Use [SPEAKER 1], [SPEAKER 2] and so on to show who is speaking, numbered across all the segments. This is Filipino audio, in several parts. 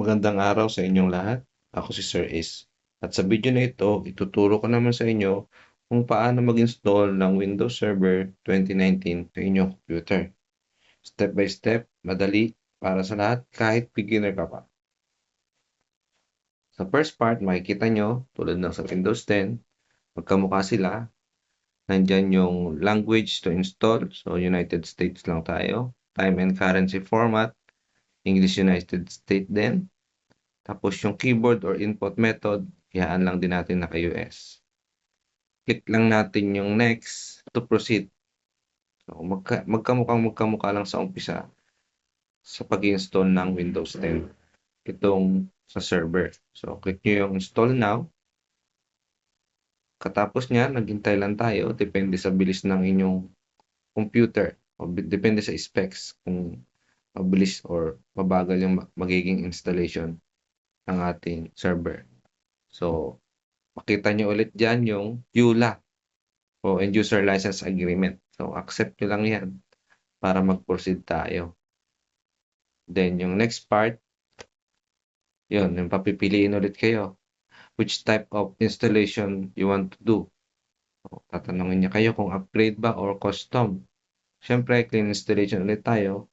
[SPEAKER 1] Magandang araw sa inyong lahat. Ako si Sir Ace. At sa video na ito, ituturo ko naman sa inyo kung paano mag-install ng Windows Server 2019 sa inyong computer. Step by step, madali para sa lahat kahit beginner ka pa. Sa first part, makikita nyo, tulad ng sa Windows 10, magkamukha sila. Nandyan yung language to install. So, United States lang tayo. Time and currency format. English United States din. Tapos yung keyboard or input method, hayaan lang din natin naka-US. Click lang natin yung next to proceed. So, magka, magkamukhang magkamukha lang sa umpisa sa pag-install ng Windows 10. Itong sa server. So, click nyo yung install now. Katapos niya, naghintay lang tayo. Depende sa bilis ng inyong computer. O depende sa specs kung mabilis or mabagal yung magiging installation ng ating server. So, makita nyo ulit dyan yung EULA o End User License Agreement. So, accept nyo lang yan para mag-proceed tayo. Then, yung next part, yun, yung papipiliin ulit kayo. Which type of installation you want to do. So, tatanungin niya kayo kung upgrade ba or custom. Siyempre, clean installation ulit tayo.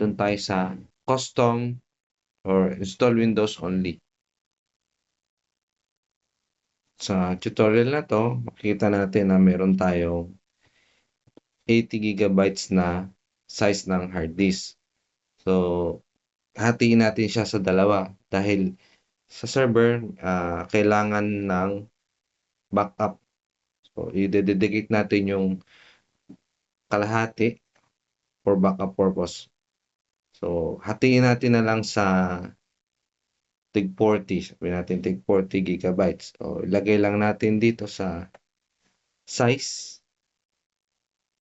[SPEAKER 1] Doon tayo sa custom or install Windows only. Sa tutorial na to, makikita natin na meron tayong 80 gigabytes na size ng hard disk. So, hatiin natin siya sa dalawa dahil sa server, uh, kailangan ng backup. So, i-dedicate natin yung kalahati for backup purpose. So, hatiin natin na lang sa tig 40. Sabi natin tig 40 gigabytes. So, ilagay lang natin dito sa size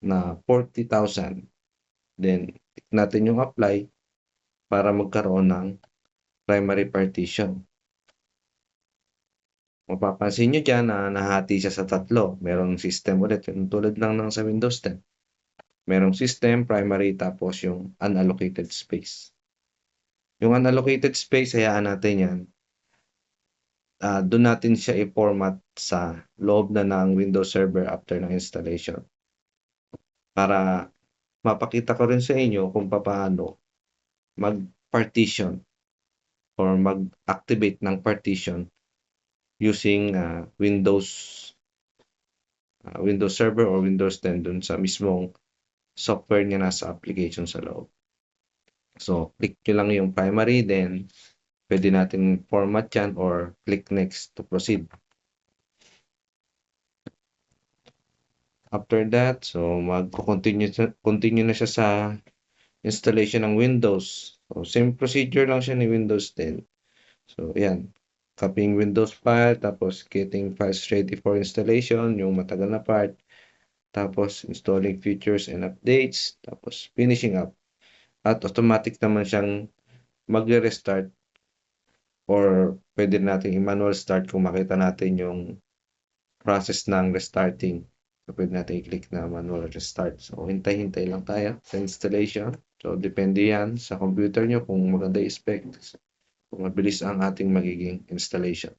[SPEAKER 1] na 40,000. Then, natin yung apply para magkaroon ng primary partition. Mapapansin nyo dyan na nahati siya sa tatlo. Merong system ulit. Yung tulad lang ng sa Windows 10. Merong system, primary, tapos yung unallocated space. Yung unallocated space, hayaan natin yan. Uh, doon natin siya i-format sa loob na ng Windows Server after ng installation. Para mapakita ko rin sa inyo kung paano mag-partition or mag-activate ng partition using uh, Windows uh, Windows Server or Windows 10 dun sa mismong software niya nasa application sa loob. So, click nyo lang yung primary, then pwede natin format yan or click next to proceed. After that, so mag-continue continue na siya sa installation ng Windows. So, same procedure lang siya ni Windows 10. So, yan copying Windows file, tapos getting files ready for installation, yung matagal na part, tapos installing features and updates, tapos finishing up. At automatic naman siyang magre-restart or pwede natin i-manual start kung makita natin yung process ng restarting. So, pwede natin i-click na manual restart. So, hintay-hintay lang tayo sa installation. So, depende yan sa computer nyo kung maganda yung specs kung mabilis ang ating magiging installation.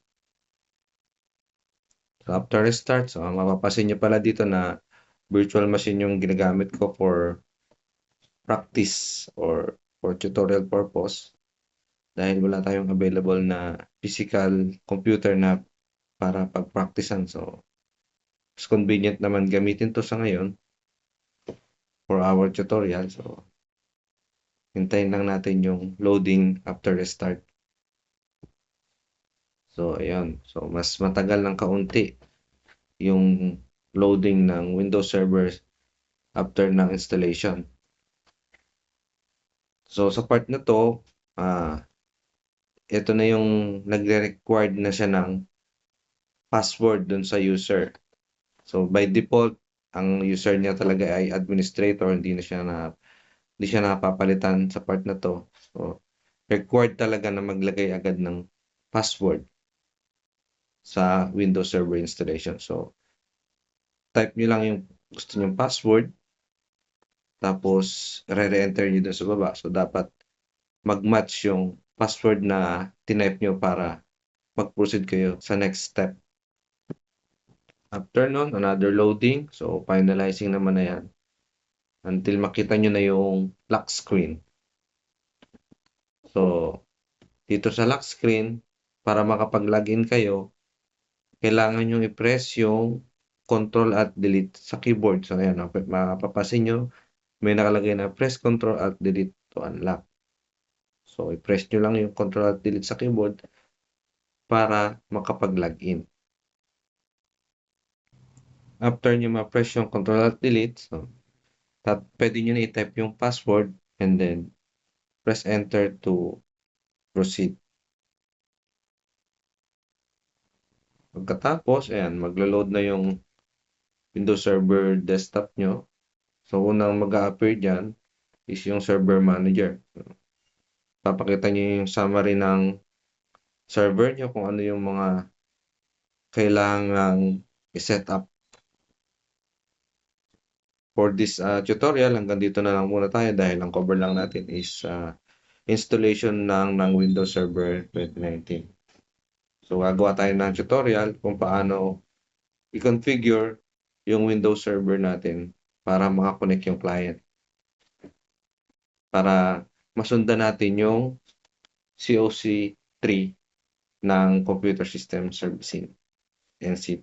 [SPEAKER 1] So after restart, so mapapasin nyo pala dito na virtual machine yung ginagamit ko for practice or for tutorial purpose dahil wala tayong available na physical computer na para pag-practicean. So, mas convenient naman gamitin to sa ngayon for our tutorial. So, hintayin lang natin yung loading after restart. So, ayan. So, mas matagal ng kaunti yung loading ng Windows Server after ng installation. So, sa part na to, uh, ito na yung nagre-required na siya ng password dun sa user. So, by default, ang user niya talaga ay administrator, hindi na siya na hindi siya napapalitan sa part na to. So, required talaga na maglagay agad ng password sa Windows Server installation. So, type nyo lang yung gusto nyong password. Tapos, re-enter nyo dun sa baba. So, dapat mag-match yung password na tinype nyo para mag-proceed kayo sa next step. After nun, another loading. So, finalizing naman na yan. Until makita nyo na yung lock screen. So, dito sa lock screen, para makapag-login kayo, kailangan nyo i-press yung control at delete sa keyboard. So, ayan, mapapasin nyo, may nakalagay na press control at delete to unlock. So, i-press nyo lang yung control at delete sa keyboard para makapag-login. After nyo ma-press yung control at delete, so, tat, pwede nyo na i-type yung password and then press enter to proceed. Pagkatapos, ayan, maglo-load na yung Windows Server desktop nyo. So, unang mag-a-appear dyan is yung Server Manager. Papakita nyo yung summary ng server nyo kung ano yung mga kailangang i-set up. For this uh, tutorial, hanggang dito na lang muna tayo dahil ang cover lang natin is uh, installation ng, ng Windows Server 2019. So, gagawa tayo ng tutorial kung paano i-configure yung Windows Server natin para makakonect yung client. Para masundan natin yung COC 3 ng Computer System Servicing NC